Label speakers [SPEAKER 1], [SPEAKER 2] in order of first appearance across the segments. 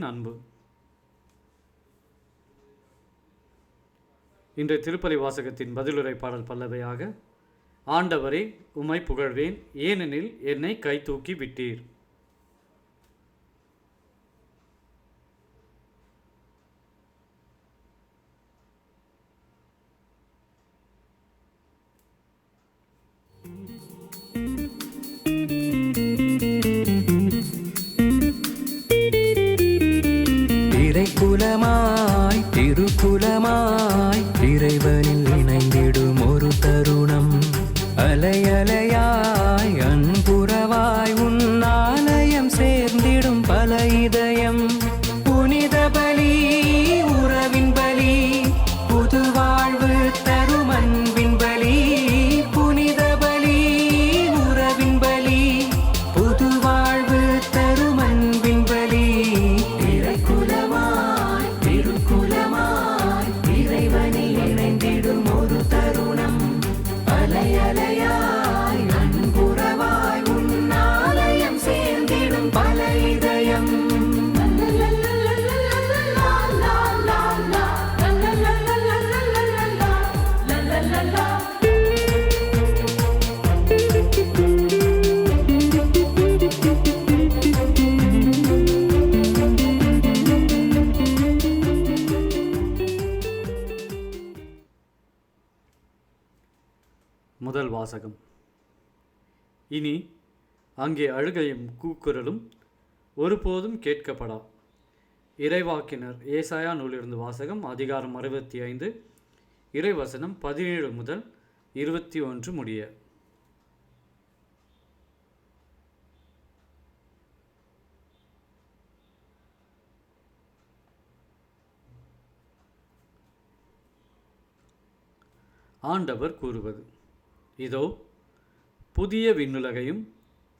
[SPEAKER 1] கடவுளின் அன்பு. இன்றைய திருப்பலி வாசகத்தின் பதிலுரை பாடல் பல்லவையாக ஆண்டவரே உமை புகழ்வேன் ஏனெனில் என்னை கை தூக்கி விட்டீர். முதல் வாசகம். இனி அங்கே அழுகையும் கூக்குரலும் ஒருபோதும் கேட்கப்படா. இறைவாக்கினர் ஏசாயா நூலிருந்து வாசகம் அதிகாரம் அறுபத்தி ஐந்து இறைவசனம் பதினேழு முதல் இருபத்தி ஒன்று முடிய. ஆண்டவர் கூறுவது இதோ புதிய விண்ணுலகையும்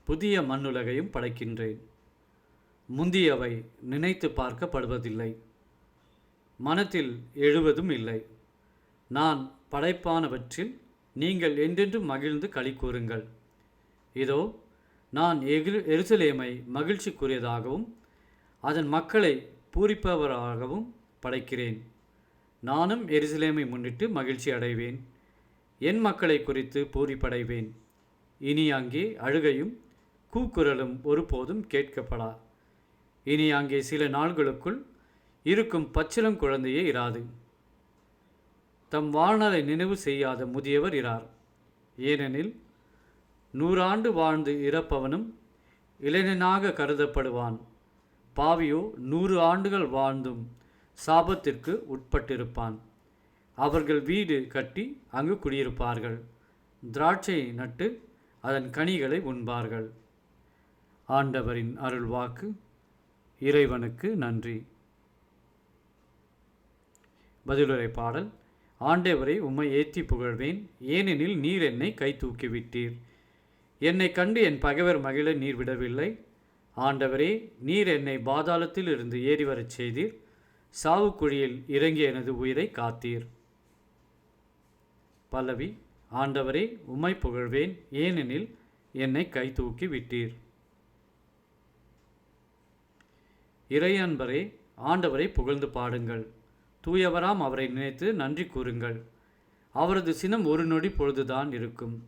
[SPEAKER 1] புதிய மண்ணுலகையும் படைக்கின்றேன். முந்தியவை நினைத்து பார்க்கப்படுவதில்லை. மனத்தில் எழுவதும் இல்லை. நான் படைப்பானவற்றில் நீங்கள் என்றென்றும் மகிழ்ந்து களி கூறுங்கள். இதோ நான் எகிரு எருசலேமை மகிழ்ச்சிக்குரியதாகவும் அதன் மக்களை பூரிப்பவராகவும் படைக்கிறேன். நானும் எருசலேமை முன்னிட்டு மகிழ்ச்சி அடைவேன். என் மக்களை குறித்து பூரிப்படைவேன். இனி அங்கே அழுகையும் கூக்குரலும் ஒருபோதும் கேட்கப்படா. இனி அங்கே சில நாள்களுக்குள் இருக்கும் பச்சிலம் குழந்தையே இராது. தம் வாழ்நாளை நினைவு செய்யாத முதியவர் இரார். ஏனெனில் நூறாண்டு வாழ்ந்து இறப்பவனும் இளைஞனாக கருதப்படுவான். பாவியோ நூறு ஆண்டுகள் வாழ்ந்தும் சாபத்திற்கு உட்பட்டிருப்பான். அவர்கள் வீடு கட்டி அங்கு குடியிருப்பார்கள். திராட்சை நட்டு அதன் கனிகளை உண்பார்கள். ஆண்டவரின் அருள்வாக்கு இறைவனுக்கு நன்றி. பதிலுரை பாடல் ஆண்டவரை உம்மை ஏற்றி புகழ்வேன். ஏனெனில் நீர் என்னை கை தூக்கிவிட்டீர். என்னை கண்டு என் பகைவர் மகிழ நீர் விடவில்லை. ஆண்டவரே நீர் என்னை பாதாளத்தில் இருந்து ஏறி வரச் செய்தீர். சாவுக்குழியில் இறங்கிய எனது உயிரை காத்தீர். பல்லவி ஆண்டவரே உம்மை புகழ்வேன். ஏனெனில் என்னை கை தூக்கி விட்டீர். இறையன்பரே ஆண்டவரை புகழ்ந்து பாடுங்கள். தூயவராம் அவரை நினைத்து நன்றி கூறுங்கள். அவரது சினம் ஒரு நொடி பொழுதுதான் இருக்கும்.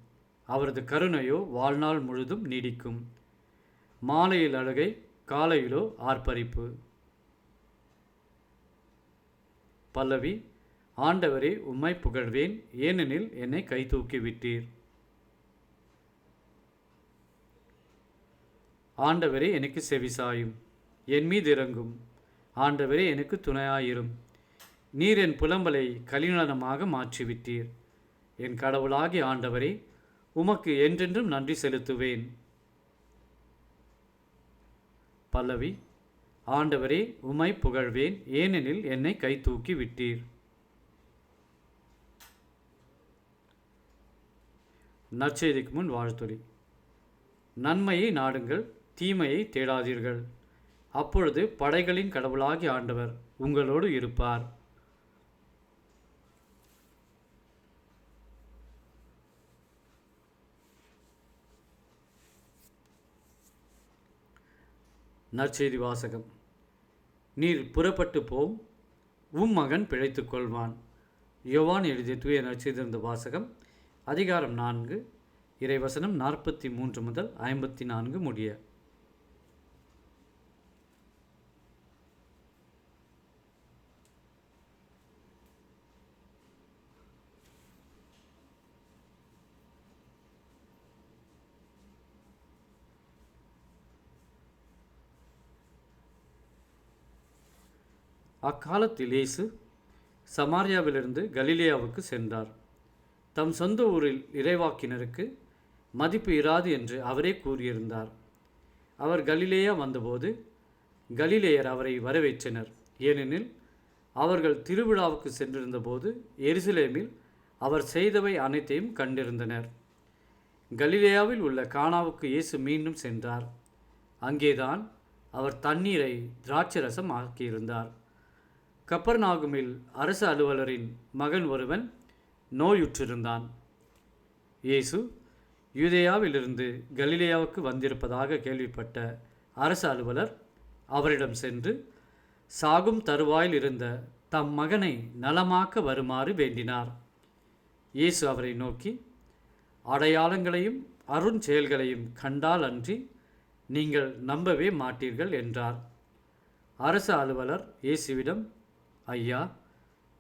[SPEAKER 1] அவரது கருணையோ வாழ்நாள் முழுதும் நீடிக்கும். மாலையில் அழுகை காலையிலோ ஆர்ப்பரிப்பு. பல்லவி ஆண்டவரே உம்மை புகழ்வேன். ஏனெனில் என்னை கை தூக்கி விட்டீர் ஆண்டவரே எனக்கு செவிசாயும். என் மீது இறங்கும். ஆண்டவரே எனக்கு துணையாயிரும். நீர் என் புலம்பலை கலிநலமாக மாற்றிவிட்டீர். என் கடவுளாகி ஆண்டவரே உமக்கு என்றென்றும் நன்றி செலுத்துவேன். பல்லவி ஆண்டவரே உமை புகழ்வேன். ஏனெனில் என்னை கை தூக்கி விட்டீர் நற்செய்திக்கு முன் வாழ்த்துளி நன்மையை நாடுங்கள் தீமையை தேடாதீர்கள். அப்பொழுது படைகளின் கடவுளாகி ஆண்டவர் உங்களோடு இருப்பார். நற்செய்தி வாசகம். நீர் புறப்பட்டு போம் உம் மகன் பிழைத்துக் கொள்வான். யோவான் எழுதிய தூய நற்செய்திருந்த வாசகம். அதிகாரம் நான்கு இறைவசனம் நாற்பத்தி மூன்று முதல் ஐம்பத்தி நான்கு முடிய. அக்காலத்தில் இயேசு சமாரியாவிலிருந்து கலிலேயாவுக்கு சென்றார். தம் சொந்த ஊரில் இறைவாக்கினருக்கு மதிப்பு இராது என்று அவரே கூறியிருந்தார். அவர் கலிலேயா வந்தபோது கலிலேயர் அவரை வரவேற்றனர். ஏனெனில் அவர்கள் திருவிழாவுக்கு சென்றிருந்தபோது எருசலேமில் அவர் செய்தவை அனைத்தையும் கண்டிருந்தனர். கலிலேயாவில் உள்ள கானாவுக்கு இயேசு மீண்டும் சென்றார். அங்கேதான் அவர் தண்ணீரை திராட்சரசம் ஆக்கியிருந்தார். கப்பர்நாகுமில் அரசு அலுவலரின் மகன் ஒருவன் நோயுற்றிருந்தான். இயேசு யூதேயாவிலிருந்து கலிலேயாவுக்கு வந்திருப்பதாக கேள்விப்பட்ட அரசு அலுவலர் அவரிடம் சென்று சாகும் தருவாயில் இருந்த தம் மகனை நலமாக்க வருமாறு வேண்டினார். இயேசு அவரை நோக்கி அடையாளங்களையும் அருஞ்செயல்களையும் கண்டால் அன்றி நீங்கள் நம்பவே மாட்டீர்கள் என்றார். அரசு அலுவலர் இயேசுவிடம் ஐயா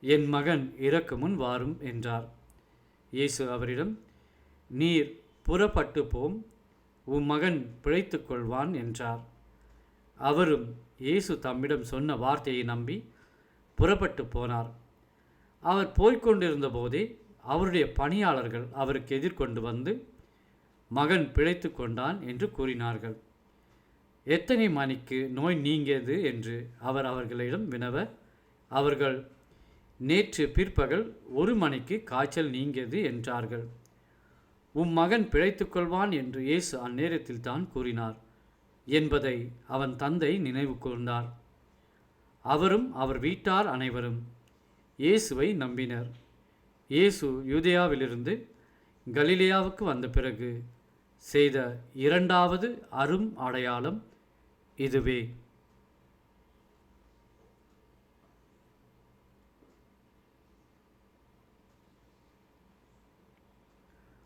[SPEAKER 1] என் மகன் இறக்கு முன் வாரும் என்றார். இயேசு அவரிடம் நீர் புறப்பட்டு போம் உம் மகன் பிழைத்து கொள்வான் என்றார். அவரும் இயேசு தம்மிடம் சொன்ன வார்த்தையை நம்பி புறப்பட்டு போனார். அவர் போய்கொண்டிருந்த போதே அவருடைய பணியாளர்கள் அவருக்கு எதிர்கொண்டு வந்து மகன் பிழைத்து கொண்டான் என்று கூறினார்கள். எத்தனை மணிக்கு நோய் நீங்கியது? என்று அவர் அவர்களிடம் வினவ அவர்கள் நேற்று பிற்பகல் ஒரு மணிக்கு காய்ச்சல் நீங்கியது என்றார்கள். உம் மகன் பிழைத்துக்கொள்வான் என்று இயேசு அந்நேரத்தில் தான் கூறினார். என்பதை அவன் தந்தை நினைவு கூர்ந்தார். அவரும் அவர் வீட்டார் அனைவரும் இயேசுவை நம்பினர். இயேசு யூதேயாவிலிருந்து கலிலேயாவுக்கு வந்த பிறகு செய்த இரண்டாவது அரும் அடையாளம் இதுவே.